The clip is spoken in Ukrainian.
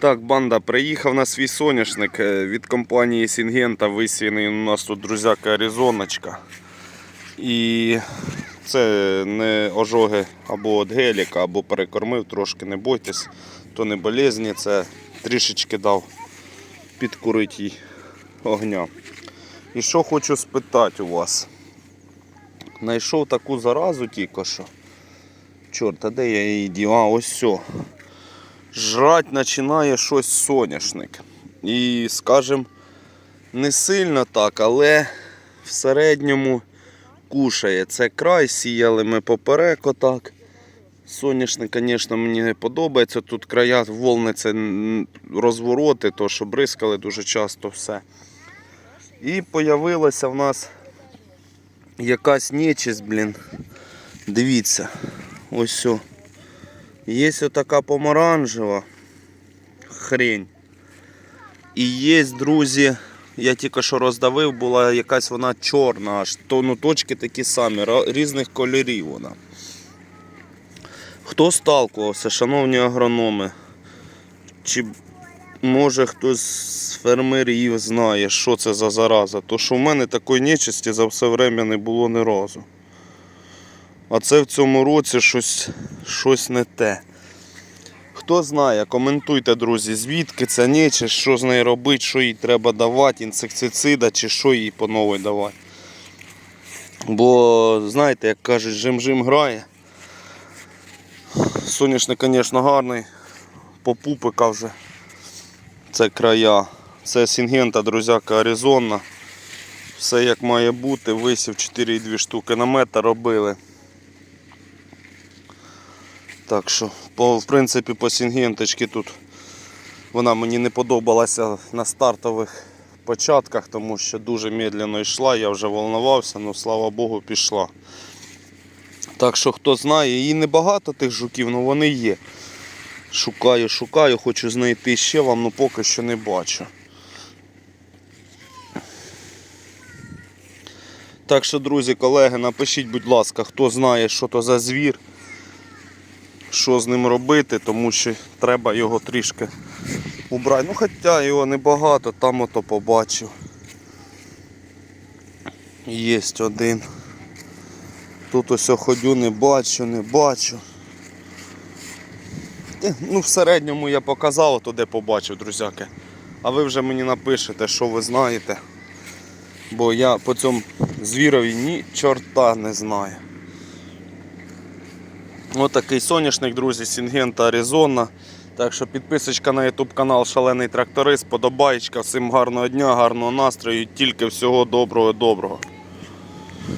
Так, банда, приїхав на свій соняшник е, від компанії Сінгента, висіяний у нас тут друзяка Аризоночка. І це не ожоги або від геліка, або перекормив, трошки не бойтесь, то не болезні, це трішечки дав підкурити їй огня. І що хочу спитати у вас? Знайшов таку заразу тільки що. Чорт, а де я її дів? А, ось все жрать починає щось соняшник. І, скажем, не сильно так, але в середньому кушає. Це край, сіяли ми поперек отак. Соняшник, звісно, мені не подобається. Тут края волни це розвороти, то що бризкали дуже часто все. І появилася в нас якась нечисть, блін. Дивіться, ось все. Є така помаранжева хрень. І є, друзі, я тільки що роздавив, була якась вона чорна, аж то ну, точки такі самі, різних кольорів вона. Хто сталкувався, шановні агрономи? Чи може хтось з фермерів знає, що це за зараза? То що в мене такої нечисті за все время не було ні разу. А це в цьому році щось, щось не те. Хто знає, коментуйте, друзі, звідки ця нечисть, що з нею робити, що їй треба давати, інсектицида чи що їй по новій давати. Бо, знаєте, як кажуть, жим-жим грає. Соняшник, звісно, гарний. По пупика вже. Це края. Це Сінгента, друзяка, Аризона. Все як має бути. Висів 4,2 штуки на метр робили. Так що, по, в принципі, по Сінгенточці тут вона мені не подобалася на стартових початках, тому що дуже медленно йшла, я вже волнувався, але слава Богу, пішла. Так що хто знає, її небагато тих жуків, але вони є. Шукаю, шукаю, хочу знайти ще вам, але поки що не бачу. Так що, друзі, колеги, напишіть, будь ласка, хто знає, що то за звір що з ним робити, тому що треба його трішки убрати. Ну хоча його небагато, там ото побачив. Є один. Тут ось ходю, не бачу, не бачу. Е, Ну, в середньому я показав, то де побачив, друзяки. А ви вже мені напишете, що ви знаєте. Бо я по цьому звірові ні чорта не знаю. Ось такий соняшник, друзі, Сінгента Аризона. Так що підписочка на YouTube канал Шалений Тракторист, подобаєчка. Всім гарного дня, гарного настрою, тільки всього доброго доброго.